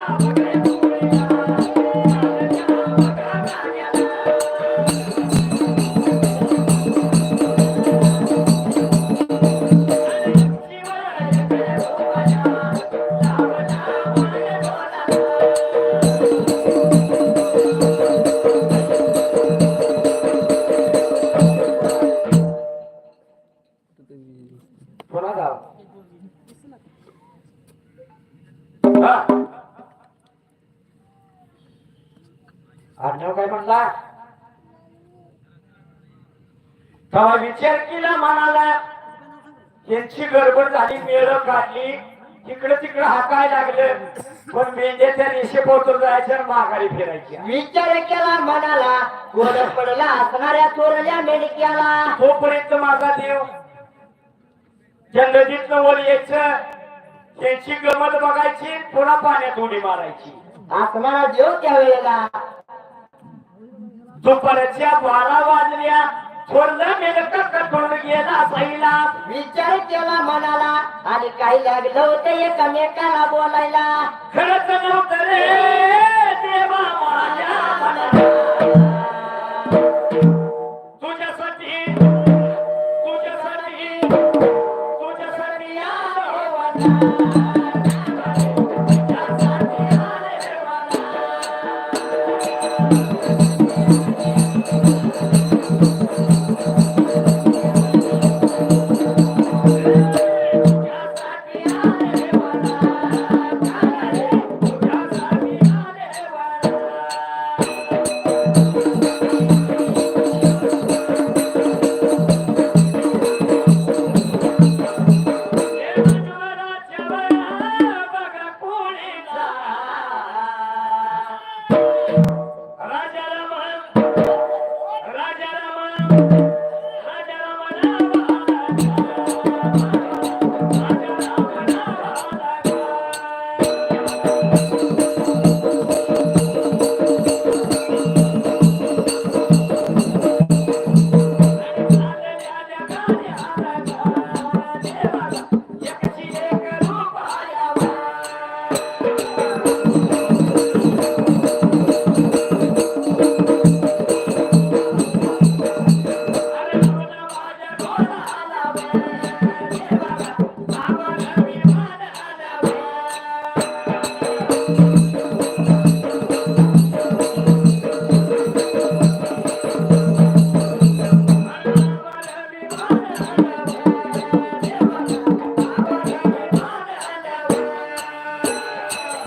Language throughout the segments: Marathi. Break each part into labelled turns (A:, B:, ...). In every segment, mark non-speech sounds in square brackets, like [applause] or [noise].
A: पुन्हा [laughs] आडनाव काय म्हणला? तेव्हा विचार केला म्हणाला यांची गडबड झाली मेळ काढली. तिकडे तिकडे हाकाय लागलं. पण मेंढ्याच्या रेषेपोतून जायचं आणि माघारी फिरायची.
B: विचार केला मनाला गोड पडला असणाऱ्या चोरल्या मेडक्याला
A: तोपर्यंत माझा देव जंगलीतनं वर यायचं. त्यांची गमत बघायची पुन्हा पाण्यात उडी मारायची.
B: आत्माला देव त्यावेळेला
A: दुपारच्या बारा वाजल्या थोरलं मेलका कटोन गेला पहिला
B: विचार केला मनाला आणि काही लागलं होतं एकमेकाला बोलायला
A: खरंच नव्हतं रे देवा माझ्या मनाला. तुझ्यासाठी तुझ्यासाठी तुझ्यासाठी या देवाला.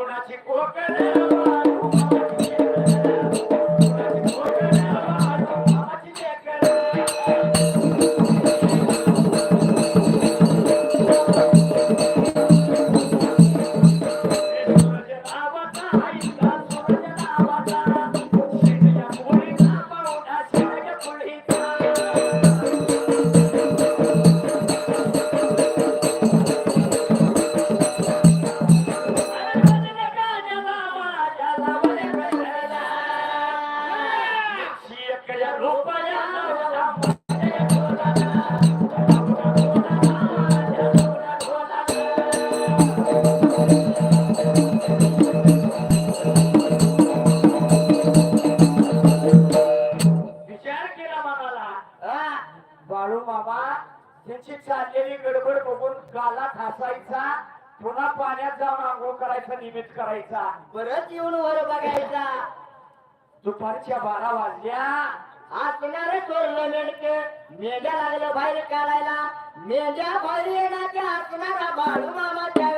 A: कोणाची कोकण? त्यांची चाललेली गडबड बघून गालात हसायचा पुन्हा पाण्यात जाऊन आंघोळ करायचा निमित्त करायचा.
B: परत येऊन वर बघायचा.
A: दुपारच्या बारा वाजल्या.
B: असणार चोरलं मेंढक मेंढ्या लागलं बाहेर काढायला. मेंढ्या बाहेर येण्याच्या असणारा बाळू मामाच्या